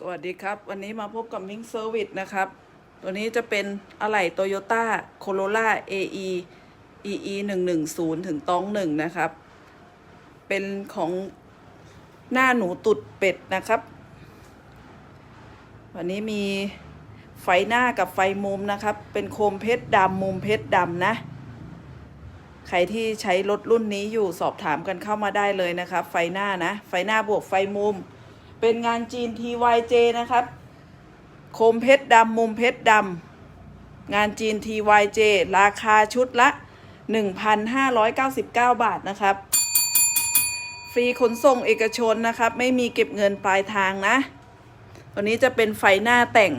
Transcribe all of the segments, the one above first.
สวัสดีครับ วันนี้มาพบกับมิงเซอร์วิสนะครับ ตัวนี้จะเป็นอะไหล่โตโยต้าโคโรล่า AE EE 1 1 0ถึงตองหนึ่งนะครับ เป็นของหน้าหนูตุดเป็ดนะครับ วันนี้มีไฟหน้ากับไฟมุมนะครับ เป็นโคมเพชรดำมุมเพชรดำนะ ใครที่ใช้รถรุ่นนี้อยู่สอบถามกันเข้ามาได้เลยนะครับ ไฟหน้านะ ไฟหน้าบวกไฟมุม เป็นงานจีน TYJ นะครับ โคมเพชรดำมุมเพชรดำงานจีน TYJ ราคาชุดละ 1,599 บาทนะครับ ฟรีขนส่งเอกชนนะครับ ไม่มีเก็บเงินปลายทางนะตัวนี้จะเป็นไฟหน้าแต่ง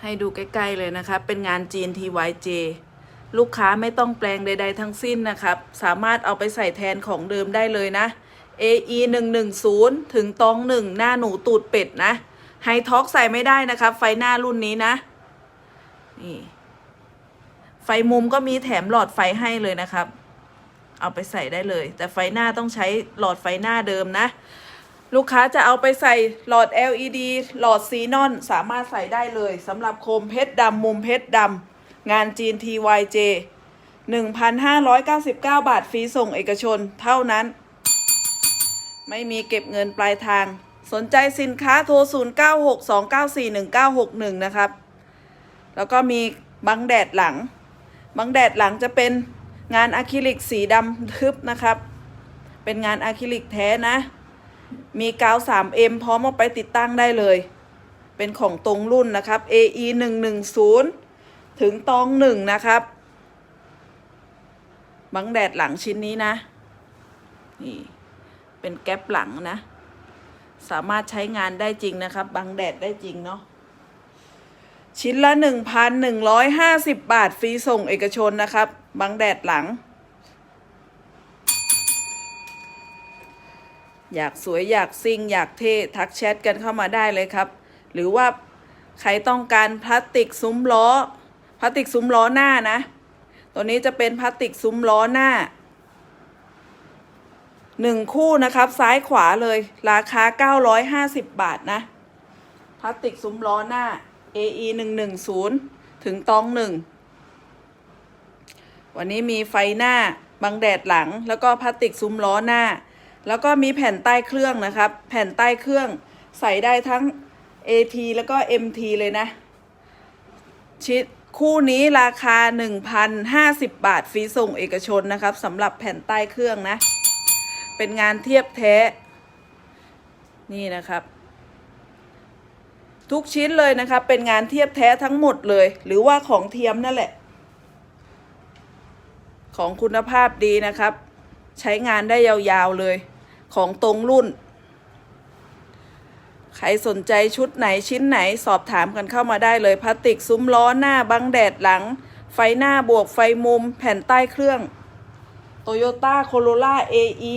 ให้ดูใกล้ ๆ เลยนะครับ เป็นงานจีน TYJ ลูกค้าไม่ต้องแปลงใด ๆ ทั้งสิ้นนะครับ สามารถเอาไปใส่แทนของเดิมได้เลยนะ AE 1 1 0 ถึงตองหนึ่งหน้าหนูตูดเป็ดนะไฮท็อกใส่ไม่ได้นะครับ ไฟหน้ารุ่นนี้นะ นี่ ไฟมุมก็มีแถมหลอดไฟให้เลยนะครับ เอาไปใส่ได้เลย แต่ไฟหน้าต้องใช้หลอดไฟหน้าเดิมนะ ลูกค้าจะเอาไปใส่หลอด LED หลอดซีนอน สามารถใส่ได้เลยสำหรับโคมเพชรดำมุมเพชรดำงานจีน TYJ 1,599 บาทฟรีส่งเอกชนเท่านั้น ไม่มีเก็บเงินปลายทาง สนใจสินค้าโทร 0962941961 นะครับ แล้วก็มีบังแดดหลัง บังแดดหลังจะเป็นงานอะคริลิกสีดำทึบนะครับ เป็นงานอะคริลิกแท้นะ มีกาว 3M พร้อมเอาไปติดตั้งได้เลย เป็นของตรงรุ่นนะครับ AE 110ถึงตองหนึ่งนะครับ บังแดดหลังชิ้นนี้นะ นี่ เป็นแก๊ปหลังนะ สามารถใช้งานได้จริงนะครับ บังแดดได้จริงเนาะชิ้นละ 1,150 บาท ฟรีส่งเอกชนนะครับ บังแดดหลัง อยากสวยอยากซิ่ง อยากเท่ ทักแชทกันเข้ามาได้เลยครับ หรือว่าใครต้องการพลาสติกซุ้มล้อ พลาสติกซุ้มล้อหน้านะ ตัวนี้จะเป็นพลาสติกซุ้มล้อหน้า หนึ่งคู่นะครับ ซ้ายขวาเลย ราคา950บาทนะ พลาสติกซุ้มล้อหน้า AE 110ถึงตองหนึ่ง วันนี้มีไฟหน้า บังแดดหลัง แล้วก็พลาสติกซุ้มล้อหน้า แล้วก็มีแผ่นใต้เครื่องนะครับ แผ่นใต้เครื่องใส่ได้ทั้ง AT แล้วก็ MT เลยนะชิดคู่นี้ราคา 1,050 บาท ฟรีส่งเอกชนนะครับสำหรับแผ่นใต้เครื่องนะ เป็นงานเทียบแท้ นี่นะครับ ทุกชิ้นเลยนะครับเป็นงานเทียบแท้ทั้งหมดเลย หรือว่าของเทียมนั่นแหละ ของคุณภาพดีนะครับ ใช้งานได้ยาวๆเลย ของตรงรุ่น ใครสนใจชุดไหนชิ้นไหนสอบถามกันเข้ามาได้เลยพลาสติกซุ้มล้อหน้าบังแดดหลัง ไฟหน้าบวกไฟมุม แผ่นใต้เครื่อง Toyota Corolla AE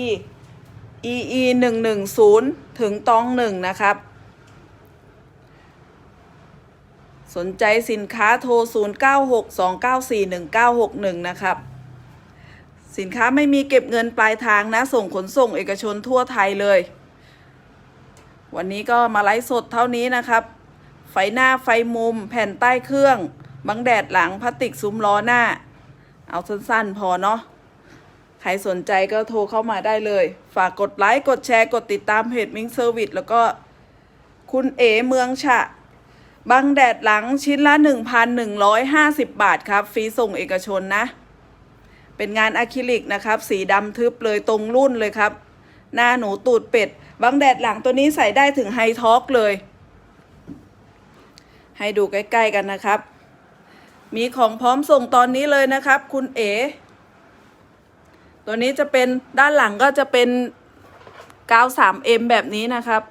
EE 110 ถึงตองหนึ่งนะครับ สนใจสินค้าโทร 0962941961 นะครับ สินค้าไม่มีเก็บเงินปลายทางนะ ส่งขนส่งเอกชนทั่วไทยเลย วันนี้ก็มาไลฟ์สดเท่านี้นะครับ ไฟหน้าไฟมุม แผ่นใต้เครื่อง บังแดดหลังพลาสติกซุ้มล้อหน้า เอาสั้นๆ พอเนาะ ครสนใจก็โทรเข้ามาได้เลย ฝากกดไลค์กดแชร์กดติดตามเพจมิงเซอร์วิสแล้วก็คุณเอเมืองฉะบังแดดหลังชิ้นละ 1,150 บาทครับ ฟรีส่งเอกชนนะ เป็นงานอะคริลิกนะครับ สีดำทึบเลยตรงรุ่นเลยครับ หน้าหนูตูดเป็ด บังแดดหลังตัวนี้ใส่ได้ถึงไฮท็อกเลย ให้ดูใกล้ ๆ กันนะครับ มีของพร้อมส่งตอนนี้เลยนะครับ คุณเอ๋ ตัวนี้จะเป็นด้านหลังก็จะเป็นกาว 3M แบบนี้นะครับ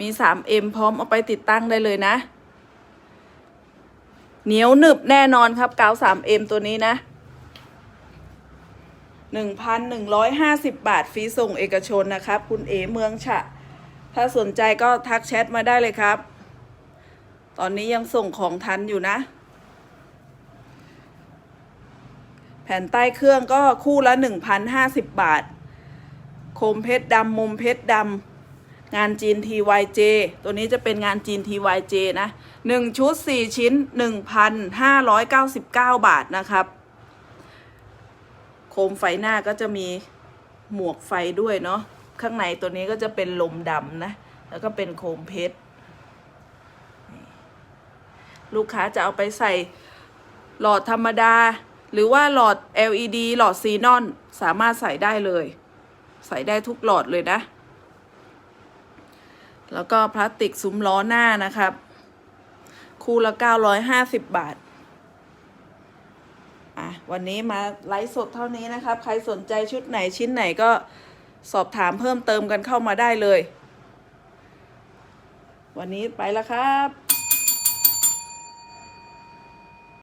มี 3M พร้อมเอาไปติดตั้งได้เลยนะ เหนียวหนึบแน่นอนครับกาว 3M ตัวนี้นะ 1,150 บาทฟรีส่งเอกชนนะครับ คุณเอเมืองฉะ ถ้าสนใจก็ทักแชทมาได้เลยครับ ตอนนี้ยังส่งของทันอยู่นะ แผ่นใต้เครื่องก็คู่ละ 1,050 บาท โคมเพชรดำมุมเพชรดำงานจีน TYJ ตัวนี้จะเป็นงานจีน TYJ นะหนึ่งชุดสี่ชิ้นหนึ่งพันห้าร้อยเก้าสิบเก้าบาทนะครับ โคมไฟหน้าก็จะมีหมวกไฟด้วยเนาะข้างในตัวนี้ก็จะเป็นลมดำนะ แล้วก็เป็นโคมเพชร ลูกค้าจะเอาไปใส่หลอดธรรมดา หรือว่าหลอด LED หลอดซีนอน สามารถใส่ได้เลย ใส่ได้ทุกหลอดเลยนะ แล้วก็พลาสติกซุ้มล้อหน้านะครับ คู่ละ 950 บาทอะวันนี้มาไลฟ์สดเท่านี้นะครับ ใครสนใจชุดไหนชิ้นไหนก็สอบถามเพิ่มเติมกันเข้ามาได้เลย วันนี้ไปแล้วครับ